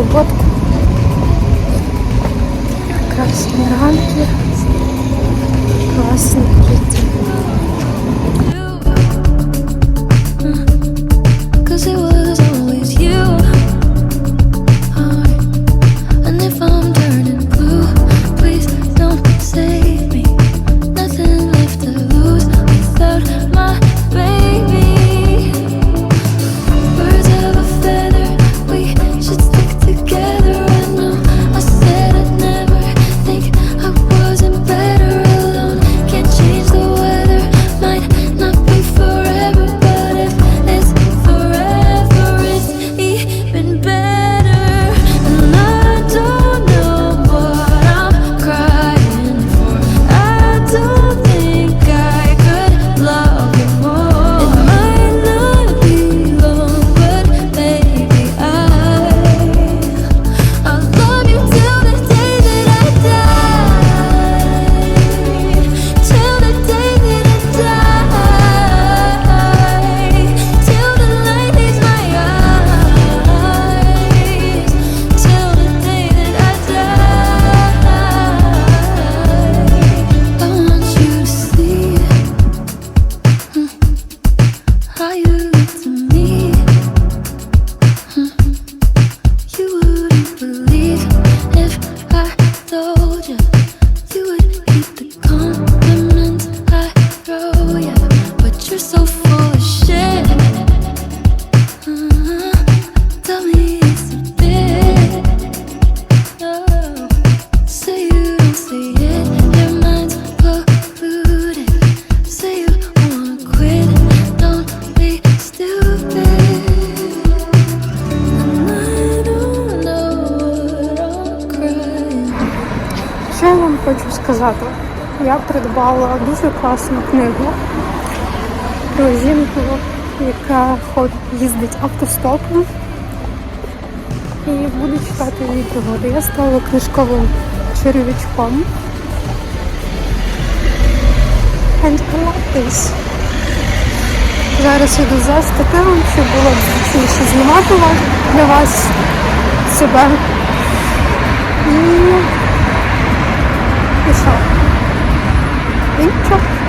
роботу. хочу сказати, я придбала дуже класну книгу про жінку, яка їздить автостопом і буду читати її пригоди. Я стала книжковим черв'ячком. And I like this. Зараз йду за стативом, щоб було зручніше знімати для вас себе. І Güzel. Beni çok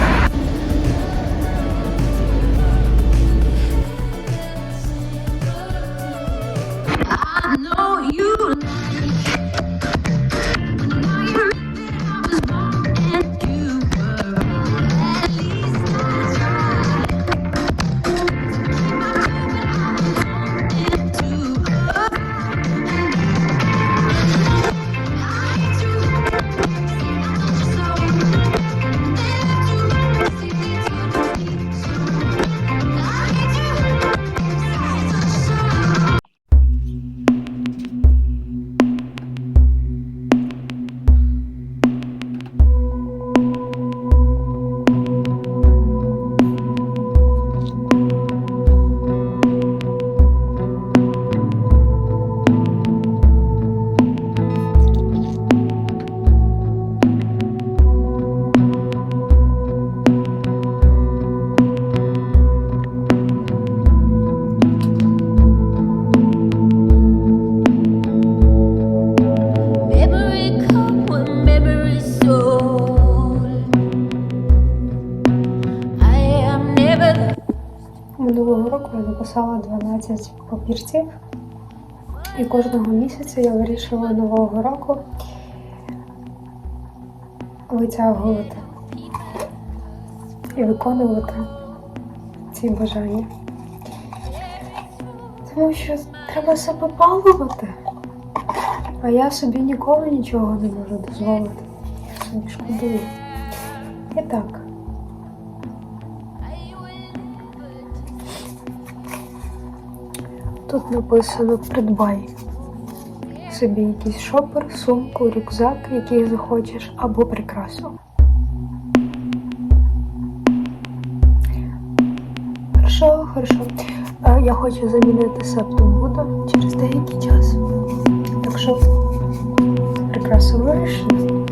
написала 12 папірців, і кожного місяця я вирішила нового року витягувати і виконувати ці бажання. Тому що треба себе палувати, а я собі ніколи нічого не можу дозволити. Я собі шкодую. І так. Тут написано Придбай собі якийсь шопер, сумку, рюкзак, який захочеш, або прикрасу. Хорошо, хорошо. Е, я хочу замінити септом воду через деякий час. Так що прикрасу вирішено.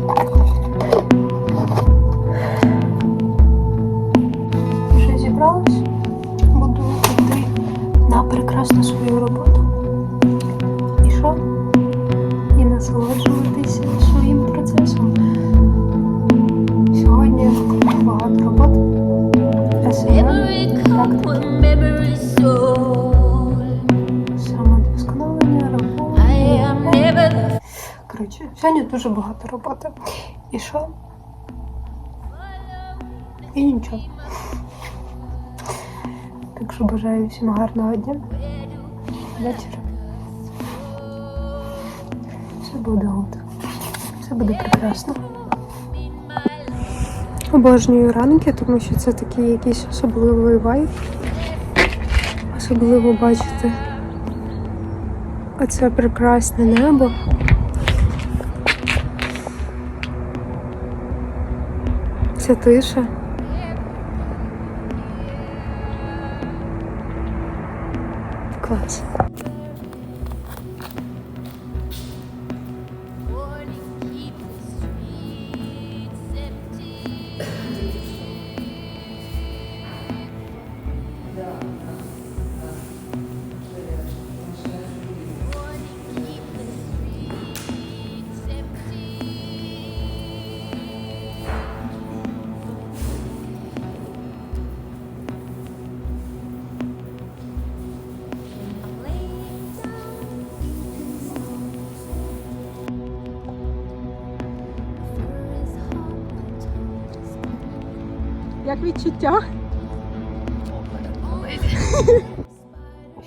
Сьогодні дуже багато роботи. І що? І нічого. Так що бажаю всім гарного дня. Вечора. Все буде гуд. Все буде прекрасно. Обожнюю ранки, тому що це такий якийсь особливий вайб. Особливо бачити оце прекрасне небо. Ця тиша. Клас. Як відчуття?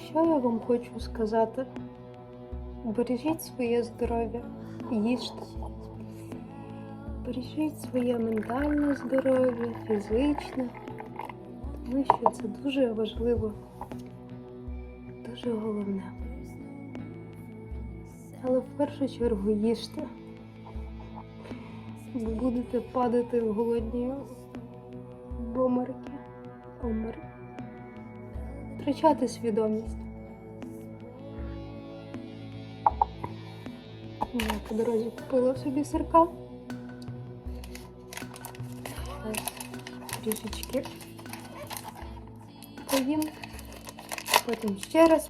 Що я вам хочу сказати? Бережіть своє здоров'я, їжте. Бережіть своє ментальне здоров'я, фізичне, тому що це дуже важливо, дуже головне. Але в першу чергу їжте. Бо будете падати в голодні в омерки. Омер. Втрачати свідомість. Я по дорозі купила собі сирка. Трішечки поїм. Потім ще раз